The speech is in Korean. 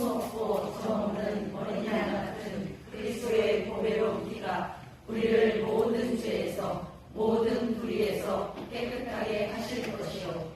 숨었고 저없는 어린 양 같은 그리스도의 보배로운 피가 우리를 모든 죄에서 모든 불의에서 깨끗하게 하실 것이요.